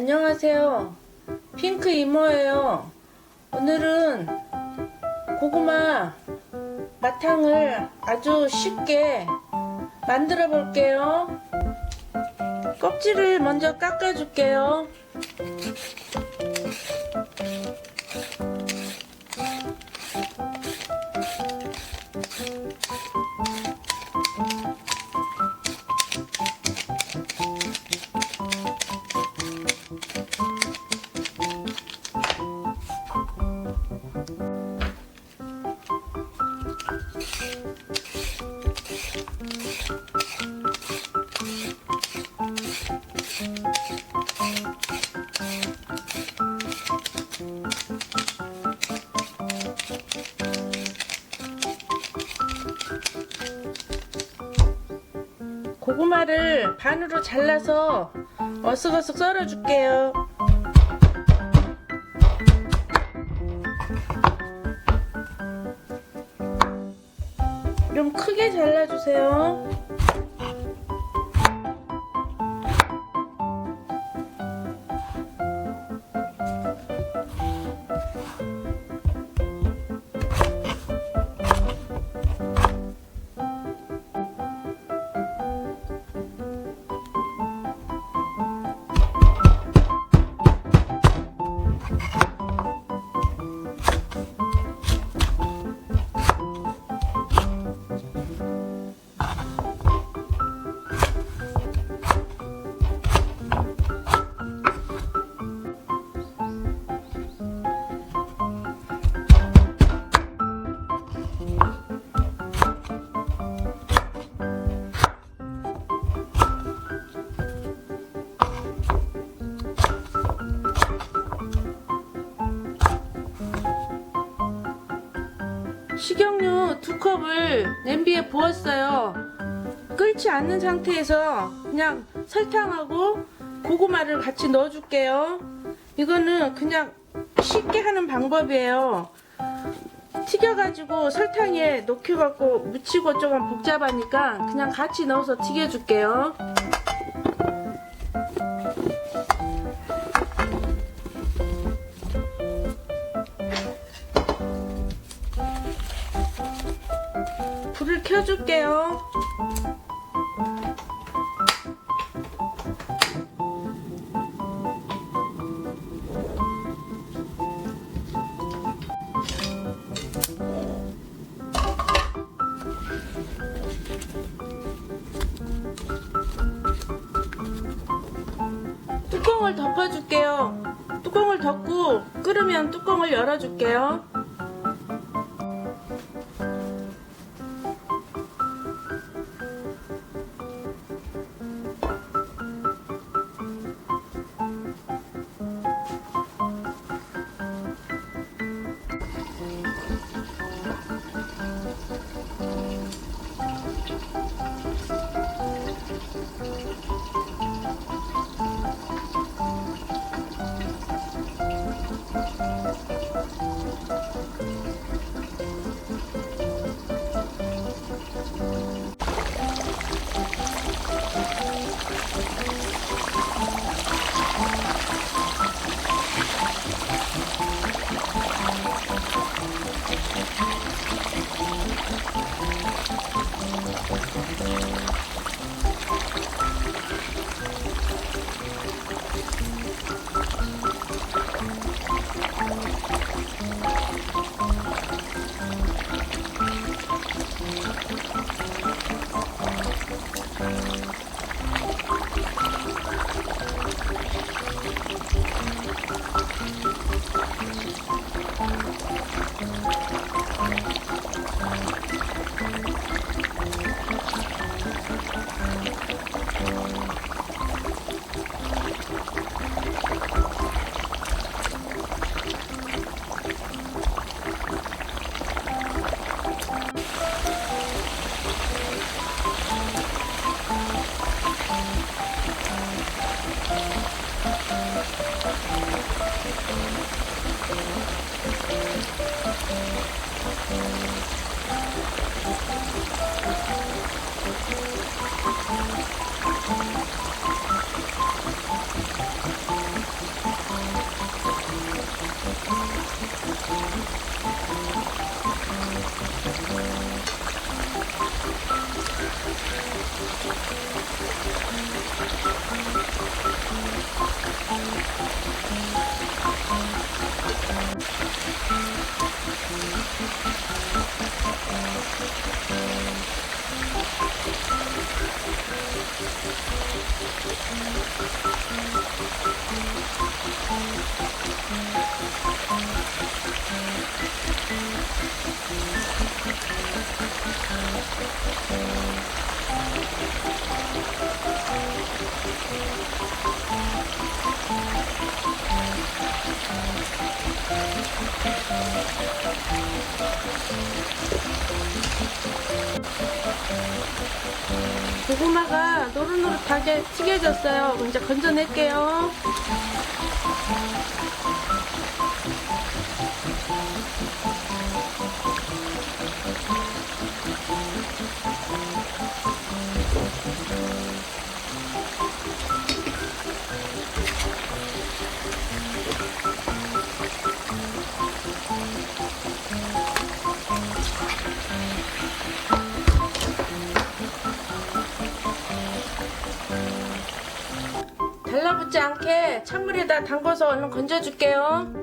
안녕하세요. 핑크 이모예요. 오늘은 고구마 마탕을 아주 쉽게 만들어 볼게요. 껍질을 먼저 깎아 줄게요. 고구마를 반으로 잘라서 어슷어슷 썰어 줄게요. 좀 크게 잘라주세요. 식용유 두 컵을 냄비에 부었어요. 끓지 않는 상태에서 그냥 설탕하고 고구마를 같이 넣어줄게요. 이거는 그냥 쉽게 하는 방법이에요. 튀겨가지고 설탕에 녹여갖고 묻히고 조금 복잡하니까 그냥 같이 넣어서 튀겨줄게요. 불을 켜줄게요. 뚜껑을 덮어줄게요. 뚜껑을 덮고 끓으면 뚜껑을 열어줄게요. 고구마가 노릇노릇하게 튀겨졌어요. 먼저 건져낼게요. 달라붙지 않게 찬물에다 담궈서 얼른 건져줄게요.